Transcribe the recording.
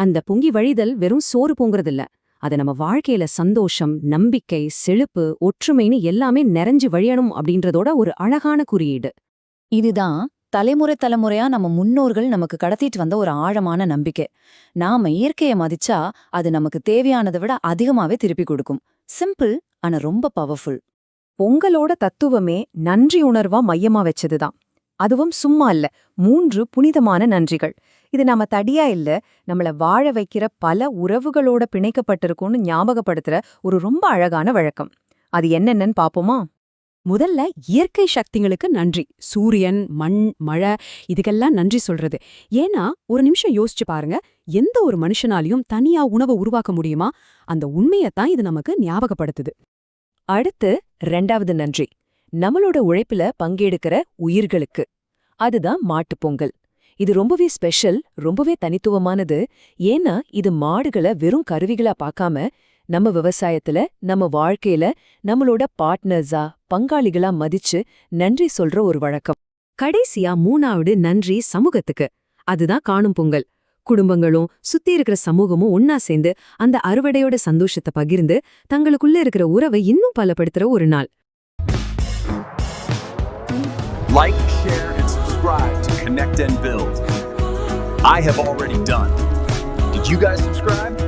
அந்த பொங்கி வழிதல் வெறும் சோறு பொங்குறதில்ல. அது நம்ம வாழ்க்கையில சந்தோஷம் நம்பிக்கை செழுப்பு ஒற்றுமைன்னு எல்லாமே நிறைஞ்சு வழியணும் அப்படின்றதோட ஒரு அழகான குறியீடு. இதுதான் தலைமுறை தலைமுறையா நம்ம முன்னோர்கள் நமக்கு கடத்திட்டு வந்த ஒரு ஆழமான நம்பிக்கை. நாம இயற்கையை மதிச்சா அது நமக்கு தேவையானதை விட அதிகமாவே திருப்பி கொடுக்கும். சிம்பிள் ஆனா ரொம்ப பவர்ஃபுல் பொங்கலோட தத்துவமே நன்றி உணர்வா மையமா வச்சதுதான். அதுவும் சும்மா இல்ல. மூன்று புனிதமான நன்றிகள். இது நாம தடியா இல்ல நம்மள வாழ வைக்கிற பல உறவுகளோட பிணைக்கப்பட்டிருக்கும்னு ஞாபகப்படுத்துற ஒரு ரொம்ப அழகான வழக்கம். அது என்னென்னன்னு பாப்போமா? முதல்ல இயற்கை சக்திகளுக்கு நன்றி. சூரியன் மண் மழை இதுக்கெல்லாம் நன்றி சொல்றது. ஏன்னா ஒரு நிமிஷம் யோசிச்சு பாருங்க எந்த ஒரு மனுஷனாலையும் தனியா உணவை உருவாக்க முடியுமா? அந்த உண்மையத்தான் இது நமக்கு ஞாபகப்படுத்துது. அடுத்து ரெண்டாவது நன்றி. நம்மளோட உழைப்புல பங்கெடுக்கிற உயிர்களுக்கு. அதுதான் மாட்டுப் பொங்கல். இது ரொம்பவே ஸ்பெஷல் ரொம்பவே தனித்துவமானது. ஏன்னா இது மாடுகளை வெறும் கருவிகளா பார்க்காம நம்ம விவசாயத்துல நம்ம வாழ்க்கையில நம்மளோட பார்ட்னர்ஸா பங்காளிகளா மதிச்சு நன்றி சொல்ற ஒரு வழக்கம். கடைசியா மூணாவது நன்றி சமூகத்துக்கு. அதுதான் காணும் பொங்கல். குடும்பங்களும் சுத்தி இருக்கிற சமூகமும் ஒன்னா சேர்ந்து அந்த அறுவடையோட சந்தோஷத்தை பகிர்ந்து தங்களுக்குள்ள இருக்கிற உறவை இன்னும் பலப்படுத்துற ஒரு நாள். Like, share, and subscribe to Connect and Build. I have already done. Did you guys subscribe?